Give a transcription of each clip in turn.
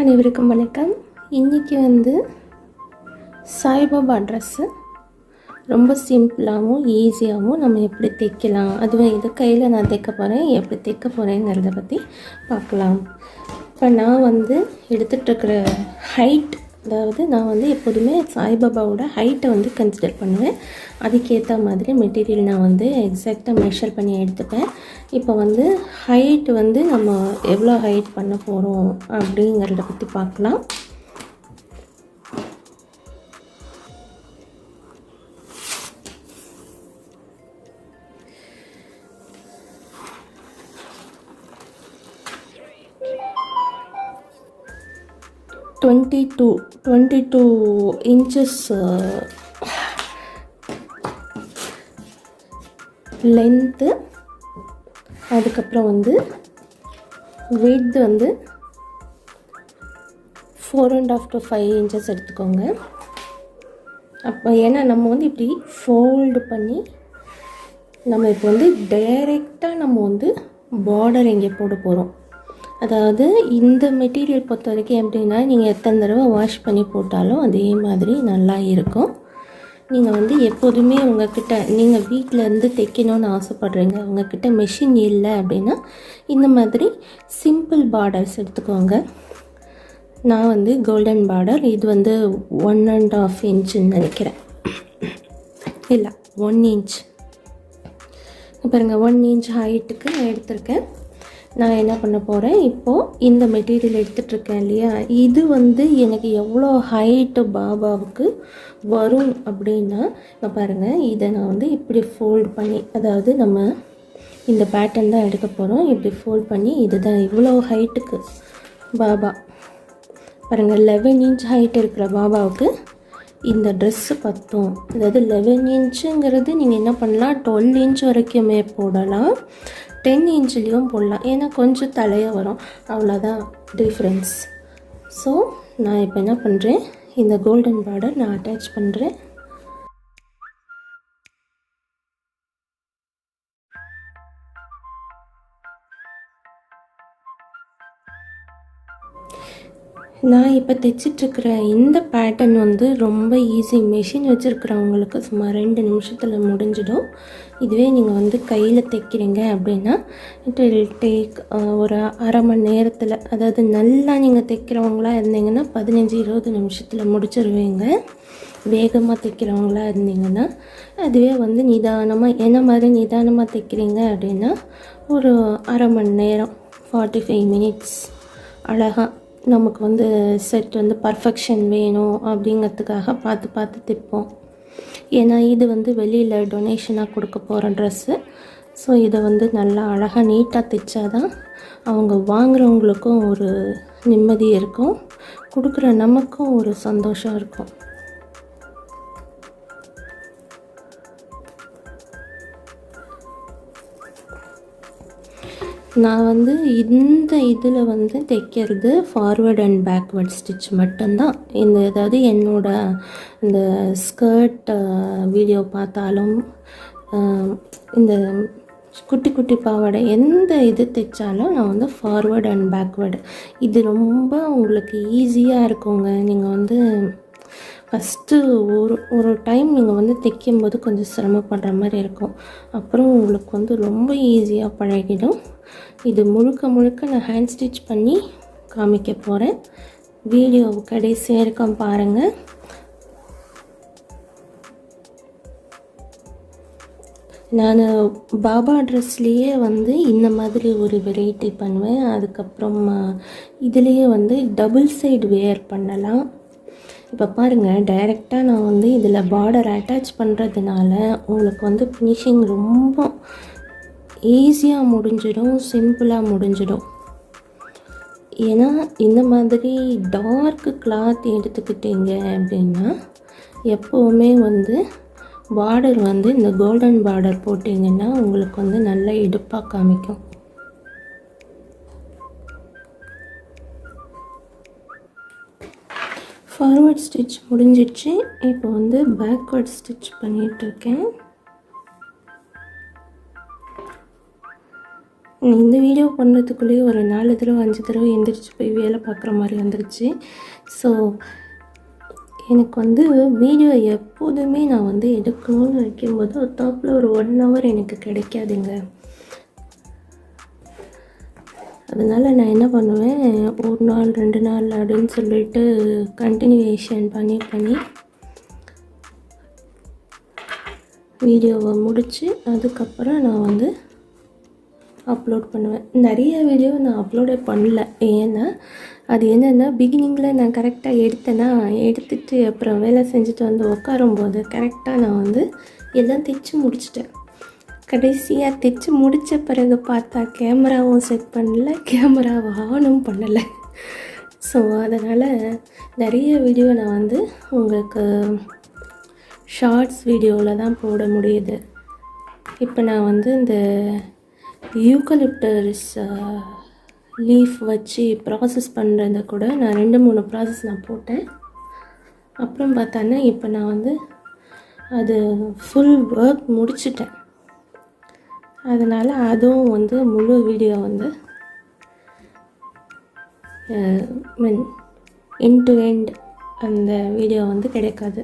அனைவருக்கும் வணக்கம். இன்றைக்கி வந்து சாய்பாபா ட்ரெஸ்ஸு ரொம்ப சிம்பிளாகவும் ஈஸியாகவும் நம்ம எப்படி தைக்கலாம்? அதுவும் இது கையில் நான் தைக்க போகிறேன் எப்படி தைக்க போகிறேங்கிறத பற்றி பார்க்கலாம். இப்போ நான் வந்து எடுத்துகிட்ருக்கிற ஹைட் அதாவது நான் வந்து எப்போதுமே சாய்பாபாவோட ஹைட்டை வந்து கன்சிடர் பண்ணுவேன். அதுக்கேற்ற மாதிரி மெட்டீரியல் நான் வந்து எக்ஸாக்டாக மெஷர் பண்ணி எடுத்துப்பேன். இப்போ வந்து ஹைட் வந்து நம்ம எவ்வளோ ஹைட் பண்ண போகிறோம் அப்படிங்கிறத பற்றி பார்க்கலாம். Twenty two twenty two inches length அதுக்கப்புறம் வந்து width வந்து four and half to five inches எடுத்துக்கோங்க. அப்போ ஏன்னா நம்ம வந்து இப்படி ஃபோல்டு பண்ணி நம்ம இப்போ வந்து டைரெக்டாக நம்ம வந்து பார்டர் இங்கே போட போகிறோம் அதாவது இந்த மெட்டீரியல் பொறுத்த வரைக்கும் எப்படின்னா நீங்கள் எத்தனை தடவை வாஷ் பண்ணி போட்டாலும் அதே மாதிரி நல்லா இருக்கும். நீங்கள் வந்து எப்போதுமே உங்ககிட்ட நீங்கள் வீட்டிலேருந்து தைக்கணும்னு ஆசைப்பட்றீங்க உங்ககிட்ட மெஷின் இல்லை அப்படின்னா இந்த மாதிரி சிம்பிள் பார்டர்ஸ் எடுத்துக்கோங்க. நான் வந்து கோல்டன் பார்டர் இது வந்து ஒன் அண்ட் ஆஃப் இன்ச்சுன்னு நினைக்கிறேன். இல்லை ஒன் இன்ச் பாருங்கள் ஒன் இன்ச் ஹைட்டுக்கு நான் எடுத்திருக்கேன். நான் என்ன பண்ண போகிறேன் இப்போது இந்த மெட்டீரியல் எடுத்துகிட்ருக்கேன் இல்லையா? இது வந்து எனக்கு எவ்வளோ ஹைட்டு பாபாவுக்கு வரும் அப்படின்னா இப்போ பாருங்கள் இதை நான் வந்து இப்படி ஃபோல்ட் பண்ணி அதாவது நம்ம இந்த பேட்டர்ன் தான் எடுக்க போகிறோம் இப்படி ஃபோல்ட் பண்ணி இதுதான் இவ்வளோ ஹைட்டுக்கு பாபா. பாருங்கள் லெவன் இன்ச் ஹைட் இருக்கிற பாபாவுக்கு இந்த ட்ரெஸ்ஸு பத்தும். அதாவது லெவன் இன்ச்சுங்கிறது நீங்கள் என்ன பண்ணலாம்? டுவெல் இன்ச் வரைக்குமே போடலாம். டென் இன்ச்லேயும் போடலாம். ஏன்னா கொஞ்சம் தலையாக வரும். அவ்வளோதான் டிஃப்ரென்ஸ் ஸோ நான் இப்போ என்ன பண்ணுறேன் இந்த கோல்டன் பார்டர் நான் அட்டாச் பண்ணுறேன் நான் இப்போ தைச்சிட்ருக்கிற இந்த பேட்டர்ன் வந்து ரொம்ப ஈஸி மிஷின் வச்சுருக்கிறவங்களுக்கு சுமார் ரெண்டு நிமிஷத்தில் முடிஞ்சிடும். இதுவே நீங்கள் வந்து கையில் தைக்கிறீங்க அப்படின்னா இட் வில் டேக் ஒரு அரை மணி நேரத்தில் அதாவது நல்லா நீங்கள் தைக்கிறவங்களா இருந்தீங்கன்னா பதினஞ்சு இருபது நிமிஷத்தில் முடிச்சிருவீங்க. வேகமாக தைக்கிறவங்களா இருந்தீங்கன்னா அதுவே வந்து நிதானமாக என்ன மாதிரி நிதானமாக தைக்கிறீங்க அப்படின்னா ஒரு அரை மணி நேரம் ஃபார்ட்டி ஃபைவ் மினிட்ஸ் அழகாக நமக்கு வந்து செட் வந்து பர்ஃபெக்ஷன் வேணும் அப்படிங்கிறதுக்காக பார்த்து பார்த்து தைப்போம். ஏன்னா இது வந்து வெளியில் டொனேஷனாக கொடுக்க போகிற ட்ரெஸ்ஸு ஸோ இதை வந்து நல்லா அழகாக நீட்டாக தைச்சாதான் அவங்க வாங்குறவங்களுக்கும் ஒரு நிம்மதி இருக்கும். கொடுக்குற நமக்கும் ஒரு சந்தோஷம் இருக்கும். நான் வந்து இந்த இதில் வந்து தைக்கிறது ஃபார்வர்ட் அண்ட் பேக்வர்ட் ஸ்டிச் மட்டும்தான். இந்த அதாவது என்னோடய இந்த ஸ்கர்ட் வீடியோ பார்த்தாலும் இந்த குட்டி குட்டி பாவாடை எந்த இது தைச்சாலும் நான் வந்து ஃபார்வர்ட் அண்ட் பேக்வர்டு இது ரொம்ப உங்களுக்கு ஈஸியாக இருக்குங்க. நீங்கள் வந்து ஃபஸ்ட்டு ஒரு ஒரு டைம் நீங்கள் வந்து தைக்கும்போது கொஞ்சம் சிரமப்படுற மாதிரி இருக்கும். அப்புறம் உங்களுக்கு வந்து ரொம்ப ஈஸியாக பழகிடும். இது முழுக்க முழுக்க நான் ஹேண்ட் ஸ்டிச் பண்ணி காமிக்க போகிறேன் வீடியோ கடைசி வரைக்கும் பாருங்கள் நான் பாபா ட்ரெஸ்லேயே வந்து இந்த மாதிரி ஒரு வெரைட்டி பண்ணுவேன். அதுக்கப்புறம் இதுலேயே வந்து டபுள் சைடு வேர் பண்ணலாம். இப்போ பாருங்கள் டைரெக்டாக நான் வந்து இதில் பார்டர் அட்டாச் பண்ணுறதுனால உங்களுக்கு வந்து ஃபினிஷிங் ரொம்ப ஈஸியாக முடிஞ்சிடும் சிம்பிளாக முடிஞ்சிடும். ஏன்னா இந்த மாதிரி டார்க் கிளாத் எடுத்துக்கிட்டீங்க அப்படின்னா எப்போவுமே வந்து பார்டர் வந்து இந்த கோல்டன் பார்டர் போட்டிங்கன்னா உங்களுக்கு வந்து நல்ல இடுப்பாக காமிக்கும். ஃபார்வர்ட் ஸ்டிச் முடிஞ்சிடுச்சு. இப்போ வந்து பேக்வர்ட் ஸ்டிச் பண்ணிகிட்ருக்கேன் இந்த வீடியோ பண்ணுறதுக்குள்ளேயே ஒரு நாலு தடவை அஞ்சு தடவை எந்திரிச்சு போய் வேலை பார்க்குற மாதிரி வந்துருச்சு. ஸோ எனக்கு வந்து வீடியோ எப்போதுமே நான் வந்து எடுக்கணும்னு வைக்கும்போது டாப்பில் ஒரு ஒன் ஹவர் எனக்கு கிடைக்காதுங்க. அதனால் நான் என்ன பண்ணுவேன் ஒரு நாள் ரெண்டு நாள் அப்படின்னு சொல்லிட்டு கண்டினியூவேஷன் பண்ணி பண்ணி வீடியோவை முடித்து அதுக்கப்புறம் நான் வந்து அப்லோட் பண்ணுவேன். நிறைய வீடியோ நான் அப்லோடே பண்ணல. ஏன்னா அது என்னென்னா பிகினிங்கில் நான் கரெக்டாக எடுத்தேன்னா எடுத்துட்டு அப்புறம் வேலை செஞ்சுட்டு வந்து உட்காரும்போது கரெக்டாக நான் வந்து எல்லாம் தைச்சு முடிச்சிட்டேன். கடைசியாக தைச்சு முடித்த பிறகு பார்த்தா கேமராவும் செட் பண்ணல கேமராவை ஆனும் பண்ணலை. ஸோ அதனால் நிறைய வீடியோ நான் வந்து உங்களுக்கு ஷார்ட்ஸ் வீடியோவில் தான் போட முடியுது. இப்போ நான் வந்து இந்த யூக்கலிப்டர்ஸ் லீஃப் வச்சு ப்ராசஸ் பண்ணுறத கூட நான் ரெண்டு மூணு ப்ராசஸ் நான் போட்டேன். அப்புறம் பார்த்தோன்னா இப்போ நான் வந்து அது ஃபுல் ஒர்க் முடிச்சிட்டேன். அதனால் அதுவும் வந்து முழு வீடியோ வந்து மீன் என் டு எண்ட் அந்த வீடியோ வந்து கிடைக்காது.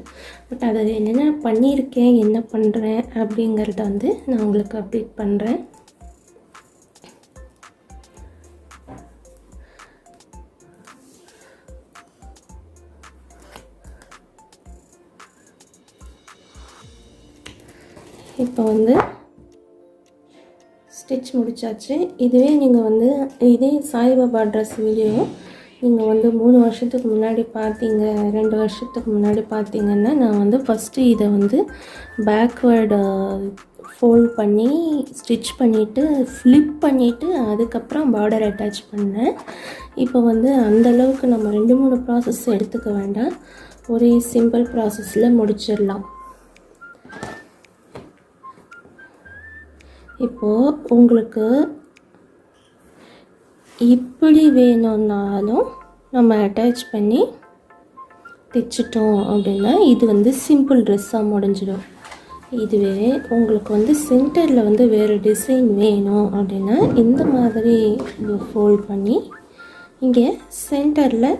பட் அதை என்னென்ன பண்ணியிருக்கேன் என்ன பண்ணுறேன் அப்படிங்கிறத வந்து நான் உங்களுக்கு அப்டேட் பண்ணுறேன் இப்போ வந்து ஸ்டிச் முடிச்சாச்சு. இதுவே நீங்கள் வந்து இதே சாய்பாபா ட்ரெஸ் வீடியோ நீங்கள் வந்து மூணு வருஷத்துக்கு முன்னாடி பார்த்தீங்க ரெண்டு வருஷத்துக்கு முன்னாடி பார்த்தீங்கன்னா நான் வந்து ஃபஸ்ட்டு இதை வந்து பேக்வேர்டு ஃபோல்ட் பண்ணி ஸ்டிச் பண்ணிவிட்டு ஃப்ளிப் பண்ணிவிட்டு அதுக்கப்புறம் பார்டர் அட்டாச் பண்ணேன். இப்போ வந்து அந்தளவுக்கு நம்ம ரெண்டு மூணு ப்ராசஸ் எடுத்துக்க வேண்டாம். ஒரே சிம்பிள் ப்ராசஸில் முடிச்சிடலாம். இப்போது உங்களுக்கு இப்படி வேணும்னாலும் நம்ம அட்டாச் பண்ணி தைச்சிட்டோம் அப்படின்னா இது வந்து சிம்பிள் ட்ரெஸ்ஸாக முடிஞ்சிடும். இதுவே உங்களுக்கு வந்து சென்டரில் வந்து வேறு டிசைன் வேணும் அப்படின்னா இந்த மாதிரி ஃபோல்ட் பண்ணி இங்கே சென்டரில்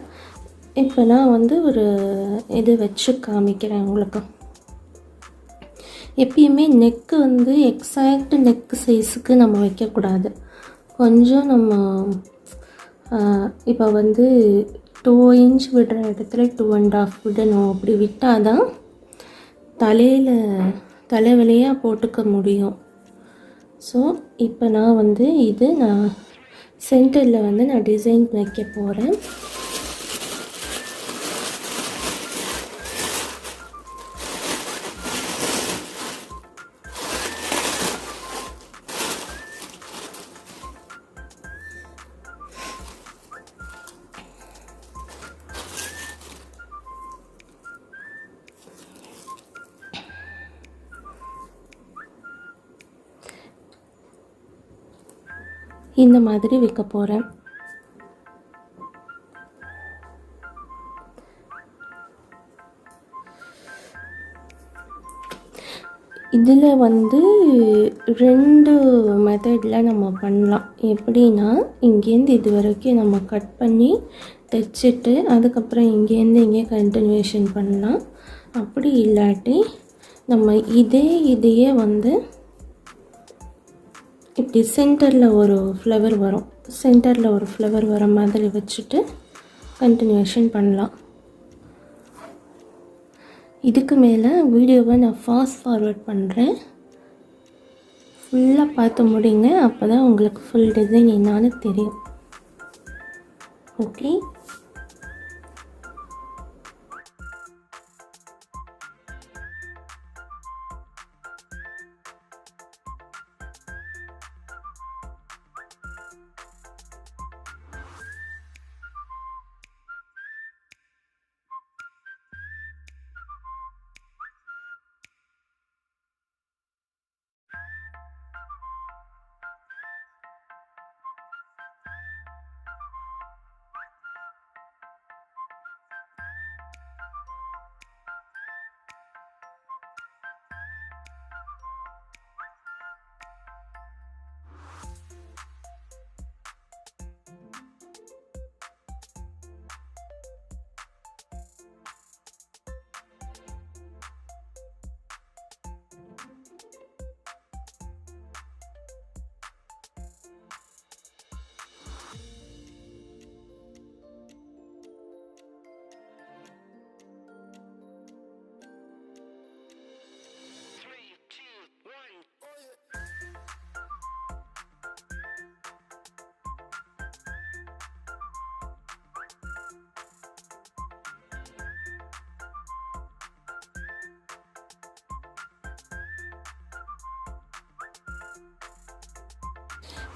இப்போ நான் வந்து ஒரு இது வச்சு காமிக்கிறேன் உங்களுக்கு. எப்பயுமே நெக்கு வந்து எக்ஸாக்ட் நெக்கு சைஸுக்கு நம்ம வைக்கக்கூடாது. கொஞ்சம் நம்ம இப்போ வந்து டூ இன்ச் விடுற இடத்துல டூ அண்ட் ஆஃப் விடணும். அப்படி விட்டால் தான் தலையில் தலைவலியாக போட்டுக்க முடியும். ஸோ இப்போ நான் வந்து இது நான் சென்டரில் வந்து நான் டிசைன் வைக்க போகிறேன் இந்த மாதிரி வைக்க போகிறேன் இதில் வந்து ரெண்டு மெத்தடில் நம்ம பண்ணலாம். எப்படின்னா இங்கேருந்து இது வரைக்கும் நம்ம கட் பண்ணி தைச்சிட்டு அதுக்கப்புறம் இங்கேருந்து இங்கே கண்டினியூஷன் பண்ணலாம். அப்படி இல்லாட்டி நம்ம இதே இதையே வந்து இப்படி சென்டரில் ஒரு ஃப்ளவர் வரும். சென்டரில் ஒரு ஃப்ளவர் வர மாதிரி வச்சுட்டு கண்டினியூஷன் பண்ணலாம். இதுக்கு மேலே வீடியோவை நான் ஃபாஸ்ட் ஃபார்வர்ட் பண்ணுறேன் ஃபுல்லாக பார்த்து முடிங்க. அப்போ தான் உங்களுக்கு ஃபுல் டிசைன் என்னான்னு தெரியும். ஓகே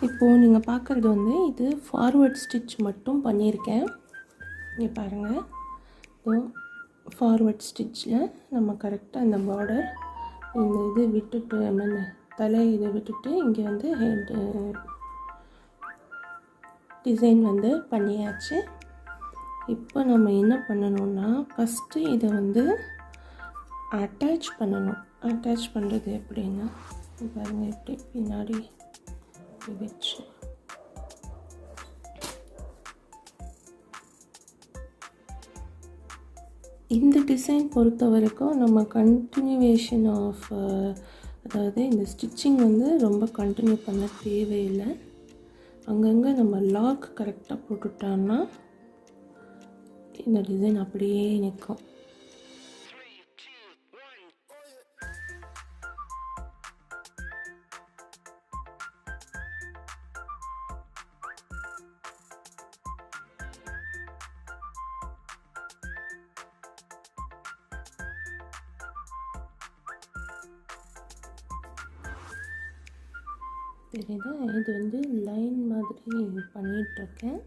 இப்போது நீங்கள் பார்க்குறது வந்து இது ஃபார்வர்ட் ஸ்டிச் மட்டும் பண்ணியிருக்கேன். இங்கே பாருங்கள் இப்போ ஃபார்வர்ட் ஸ்டிச்சில் நம்ம கரெக்டாக அந்த பார்டர் இந்த இது விட்டுட்டு அந்த தலை இதை விட்டுட்டு இங்கே வந்து ஹெட் டிசைன் வந்து பண்ணியாச்சு. இப்போ நம்ம என்ன பண்ணணும்னா ஃபஸ்ட்டு இதை வந்து அட்டாச் பண்ணணும். அட்டாச் பண்ணுறது எப்படின்னா பாருங்கள் எப்படி பின்னாடி இப்படி இந்த டிசைன் பொறுத்த வரைக்கும் நம்ம கண்டினியூவேஷன் ஆஃப் அதாவது இந்த ஸ்டிச்சிங் வந்து ரொம்ப கண்டினியூ பண்ண தேவையில்லை. அங்கங்கே நம்ம லாக் கரெக்டாக போட்டுட்டோம்னா இந்த டிசைன் அப்படியே நிற்கும் தெரியுதா இது வந்து லைன் மாதிரி பண்ணிகிட்ருக்கேன்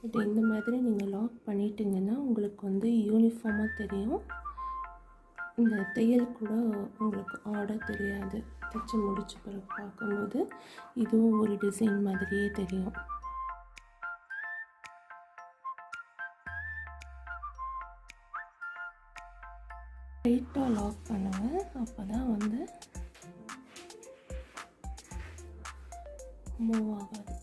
பட் இந்த மாதிரி நீங்கள் லாக் பண்ணிட்டீங்கன்னா உங்களுக்கு வந்து யூனிஃபார்மாக தெரியும். இந்த தையல் கூட உங்களுக்கு ஆர்டர் தெரியாது. தைச்சு முடிச்ச பிறகு பார்க்கும்போது இதுவும் ஒரு டிசைன் மாதிரியே தெரியும். டைட்டாக லாக் பண்ணுவேன் அப்போ தான் வந்து மூவ் ஆகாது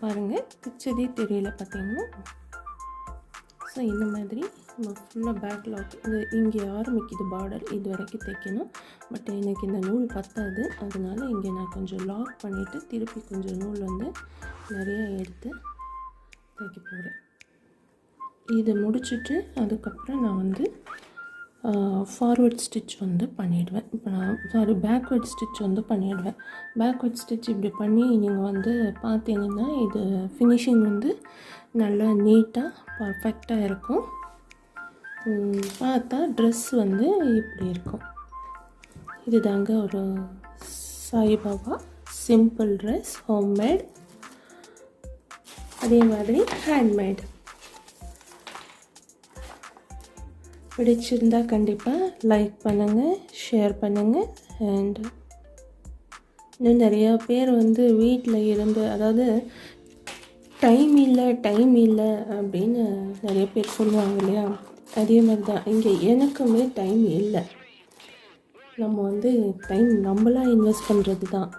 பாருங்கள் தைச்சதே தெரியல பார்த்தீங்கன்னா ஸோ இந்த மாதிரி நம்ம ஃபுல்லாக பேக்லாக் இது இங்கே ஆரம்பிக்குது பார்டர் இது வரைக்கும் தைக்கணும். பட் எனக்கு இந்த நூல் பத்தாது. அதனால் இங்கே நான் கொஞ்சம் லாக் பண்ணிவிட்டு திருப்பி கொஞ்சம் நூல் வந்து நிறையா எடுத்து தைக்க போகிறேன் இதை முடிச்சுட்டு அதுக்கப்புறம் நான் வந்து ஃபார்வர்ட் ஸ்டிச் வந்து பண்ணிடுவேன். இப்போ நான் சாரி பேக்வர்ட் ஸ்டிச் வந்து பண்ணிடுவேன். பேக்வேர்ட் ஸ்டிச் இப்படி பண்ணி நீங்கள் வந்து பார்த்தீங்கன்னா இது ஃபினிஷிங் வந்து நல்லா நீட்டாக பர்ஃபெக்டாக இருக்கும். பார்த்தா ட்ரெஸ் வந்து இப்படி இருக்கும். இது தாங்க ஒரு சாய்பாபா சிம்பிள் ட்ரெஸ் ஹோம்மேட் அதே மாதிரி ஹேண்ட்மேட் பிடிச்சிருந்தா கண்டிப்பாக லைக் பண்ணுங்கள் ஷேர் பண்ணுங்கள் அண்ட் இன்னும் நிறையா பேர் வந்து வீட்டில் இருந்து அதாவது டைம் இல்லை டைம் இல்லை அப்படின்னு நிறைய பேர் சொல்லுவாங்க இல்லையா? அதே மாதிரி தான். இங்கே எனக்குமே டைம் இல்லை. நம்ம வந்து டைம் நம்மளாக இன்வெஸ்ட் பண்ணுறது தான்.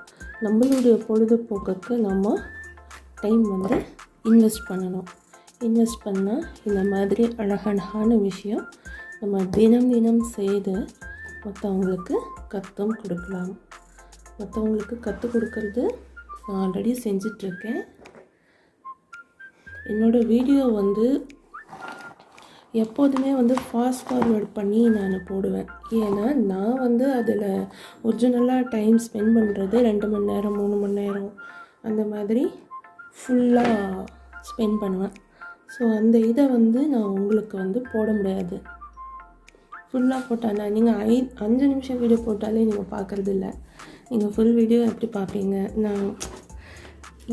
நம்மளுடைய பொழுதுபோக்குக்கு நம்ம டைம் வந்து இன்வெஸ்ட் பண்ணணும். இன்வெஸ்ட் பண்ணால் இந்த மாதிரி அழகழகான விஷயம் நம்ம தினம் தினம் செய்து மற்றவங்களுக்கு கற்றும் கொடுக்கலாம். மற்றவங்களுக்கு கற்றுக் கொடுக்கறது நான் ஆல்ரெடி செஞ்சிட்ருக்கேன் என்னோடய வீடியோ வந்து எப்போதுமே வந்து ஃபாஸ்ட் ஃபார்வர்ட் பண்ணி நான் போடுவேன். ஏன்னா நான் வந்து அதில் ஒரிஜினலாக டைம் ஸ்பெண்ட் பண்ணுறது ரெண்டு மணி நேரம் மூணு மணி நேரம் அந்த மாதிரி ஃபுல்லாக ஸ்பெண்ட் பண்ணுவேன். ஸோ அந்த இதை வந்து நான் உங்களுக்கு வந்து போட முடியாது. ஃபுல்லாக போட்டால் நீங்கள் ஐ அஞ்சு நிமிஷம் வீடியோ போட்டாலே நீங்கள் பார்க்குறது இல்லை நீங்கள் ஃபுல் வீடியோ எப்படி பார்ப்பீங்க நான்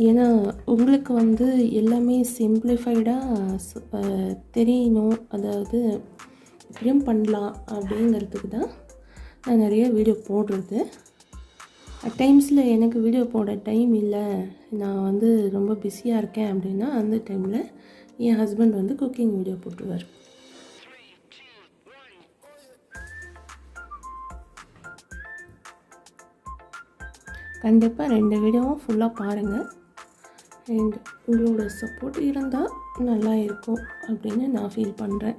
ஏன்னா உங்களுக்கு வந்து எல்லாமே சிம்பிளிஃபைடாக தெரியணும். அதாவது இப்படியும் பண்ணலாம் அப்படிங்கிறதுக்கு தான் நான் நிறைய வீடியோ போடுறது. அட் டைம்ஸில் எனக்கு வீடியோ போட டைம் இல்லை. நான் வந்து ரொம்ப பிஸியாக இருக்கேன் அப்படின்னா அந்த டைமில் என் ஹஸ்பண்ட் வந்து குக்கிங் வீடியோ போட்டுவார் கண்டிப்பாக ரெண்டு வீடியோவும் ஃபுல்லாக பாருங்கள் அண்ட் உங்களோட சப்போர்ட் இருந்தால் நல்லா இருக்கும் அப்படின்னு நான் ஃபீல் பண்ணுறேன்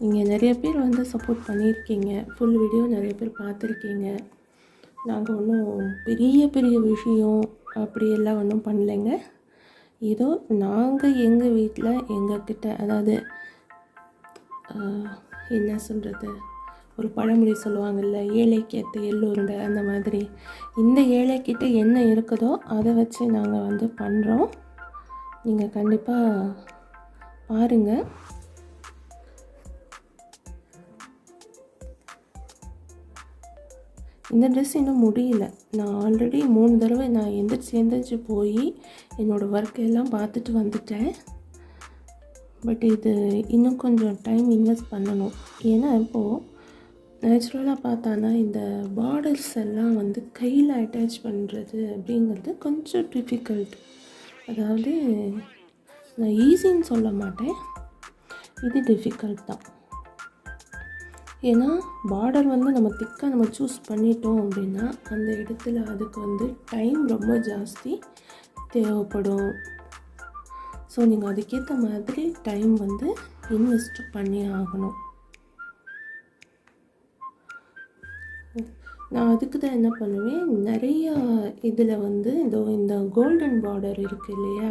நீங்கள் நிறைய பேர் வந்து சப்போர்ட் பண்ணியிருக்கீங்க. ஃபுல் வீடியோ நிறைய பேர் பார்த்துருக்கீங்க. நாங்கள் ஒன்றும் பெரிய பெரிய விஷயம் அப்படியெல்லாம் ஒன்றும் பண்ணலைங்க. ஏதோ நாங்கள் எங்கள் வீட்டில் எங்கக்கிட்ட அதாவது என்ன சொல்கிறது ஒரு பழமொழி சொல்லுவாங்கள்ல ஏழைக்கு ஏற்ற அந்த மாதிரி. இந்த ஏழைக்கிட்ட என்ன இருக்குதோ அதை வச்சு நாங்கள் வந்து பண்ணுறோம் நீங்கள் கண்டிப்பாக பாருங்கள் இந்த ட்ரெஸ் இன்னும் முடியல. நான் ஆல்ரெடி மூணு தடவை நான் எந்திரிச்சு எந்திரிச்சு போய் என்னோடய ஒர்க் எல்லாம் பார்த்துட்டு வந்துட்டேன். பட் இது இன்னும் கொஞ்சம் டைம் இன்வெஸ்ட் பண்ணணும். ஏன்னா இப்போது நேச்சுரலாக பார்த்தானா இந்த பார்டர்ஸ் எல்லாம் வந்து கையில் அட்டாச் பண்ணுறது அப்படிங்கிறது கொஞ்சம் டிஃபிகல்ட் அதாவது நான் ஈஸின்னு சொல்ல மாட்டேன். இது டிஃபிகல்ட் தான். ஏன்னா பார்டர் வந்து நம்ம திக்காக நம்ம சூஸ் பண்ணிட்டோம் அப்படின்னா அந்த இடத்துல அதுக்கு வந்து டைம் ரொம்ப ஜாஸ்தி தேவைப்படும். ஸோ நீங்கள் அதுக்கேற்ற மாதிரி டைம் வந்து இன்வெஸ்ட் பண்ணி ஆகணும். நான் அதுக்கு தான் என்ன பண்ணுவேன் நிறையா இதில் வந்து இந்த இந்த கோல்டன் பார்டர் இருக்குது இல்லையா?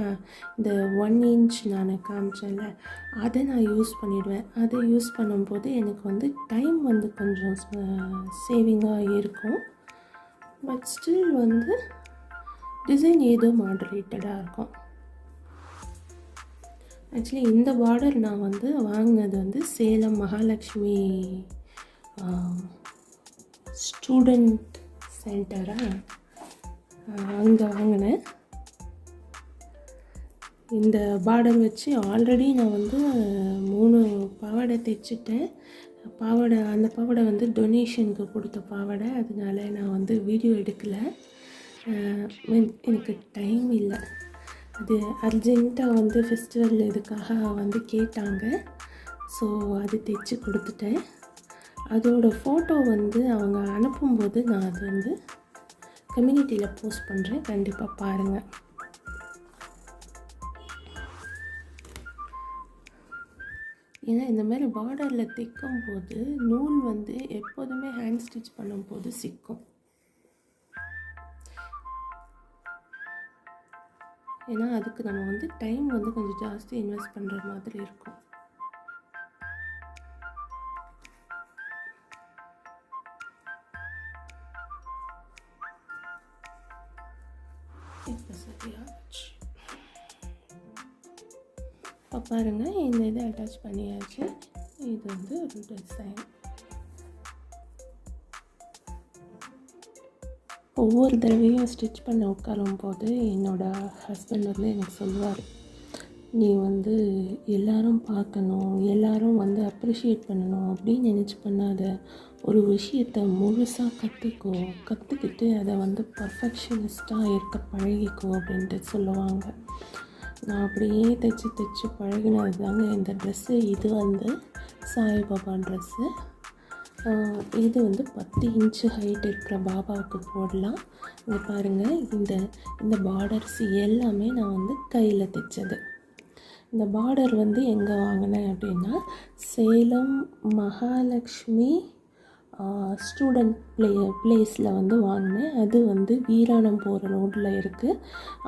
இந்த ஒன் இன்ச் நான் காமிச்சேன்ல அதை நான் யூஸ் பண்ணிடுவேன். அதை யூஸ் பண்ணும்போது எனக்கு வந்து டைம் வந்து கொஞ்சம் சேவிங்காக இருக்கும். பட் ஸ்டில் வந்து டிசைன் ஏதோ மாடரேட்டடாக இருக்கும். ஆக்சுவலி இந்த பார்டர் நான் வந்து வாங்கினது வந்து சேலம் மகாலட்சுமி ஸ்டூடெண்ட் சென்டராக அங்கே வாங்கினேன். இந்த பார்டர் வச்சு ஆல்ரெடி நான் வந்து மூணு பாவாடை தைச்சிட்டேன். பாவாடை அந்த பாவாடை வந்து டொனேஷனுக்கு கொடுத்த பாவாடை. அதனால நான் வந்து வீடியோ எடுக்கலை. மீன் எனக்கு டைம் இல்லை. அது அர்ஜென்ட்டாக வந்து ஃபெஸ்டிவல் இதுக்காக வந்து கேட்டாங்க. ஸோ அது தைச்சி கொடுத்துட்டேன். அதோட ஃபோட்டோ வந்து அவங்க அனுப்பும்போது நான் அது வந்து கம்யூனிட்டியில் போஸ்ட் பண்ணுறேன் கண்டிப்பாக பாருங்கள் ஏன்னா இந்த மாதிரி பார்டரில் தைக்கும் போது நூல் வந்து எப்போதுமே ஹேண்ட் ஸ்டிச் பண்ணும்போது சிக்கும். ஏன்னா அதுக்கு நம்ம வந்து டைம் வந்து கொஞ்சம் ஜாஸ்தி இன்வெஸ்ட் பண்ணுற மாதிரி இருக்கும். சரியாச்சு இப்போ பாருங்கள் இந்த இதை அட்டாச் பண்ணியாச்சு. இது வந்து ஒரு டிசைன் ஒவ்வொரு தடவையும் ஸ்டிச் பண்ண உட்காரும் போது என்னோடய ஹஸ்பண்ட் வந்து எனக்கு சொல்லுவார் நீ வந்து எல்லாரும் பார்க்கணும் எல்லாரும் வந்து அப்ரிஷியேட் பண்ணணும் அப்படின்னு நினச்சி பண்ணாத. ஒரு விஷயத்தை முழுசாக கற்றுக்கோ கற்றுக்கிட்டு அதை வந்து பர்ஃபெக்ஷனிஸ்ட்டாக இருக்க பழகிக்கோ அப்படின்ட்டு சொல்லுவாங்க. நான் அப்படியே தைச்சி தைச்சி பழகினது தாங்க இந்த ட்ரெஸ்ஸு இது வந்து சாய்பாபா ட்ரெஸ்ஸு இது வந்து பத்து இன்ச்சு ஹைட் இருக்கிற பாபாவுக்கு போடலாம். இங்கே பாருங்கள் இந்த இந்த பார்டர்ஸ் எல்லாமே நான் வந்து கையில் தைச்சது. இந்த பார்டர் வந்து எங்கே வாங்கினேன் அப்படின்னா சேலம் மகாலட்சுமி ஸ்டூடெண்ட் ப்ளே ப்ளேஸில் வந்து வாங்கினேன். அது வந்து வீராணம் போகிற ரோட்டில் இருக்குது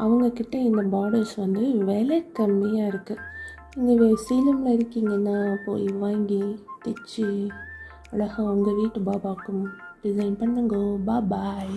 அவங்கக்கிட்ட இந்த பார்டர்ஸ் வந்து விலை கம்மியாக இருக்குது நீங்கள் சேலமில் இருக்கீங்கன்னா போய் வாங்கி தைச்சி அழகாக உங்கள் வீட்டு பாபாக்கும் டிசைன் பண்ணுங்க. பா பாய்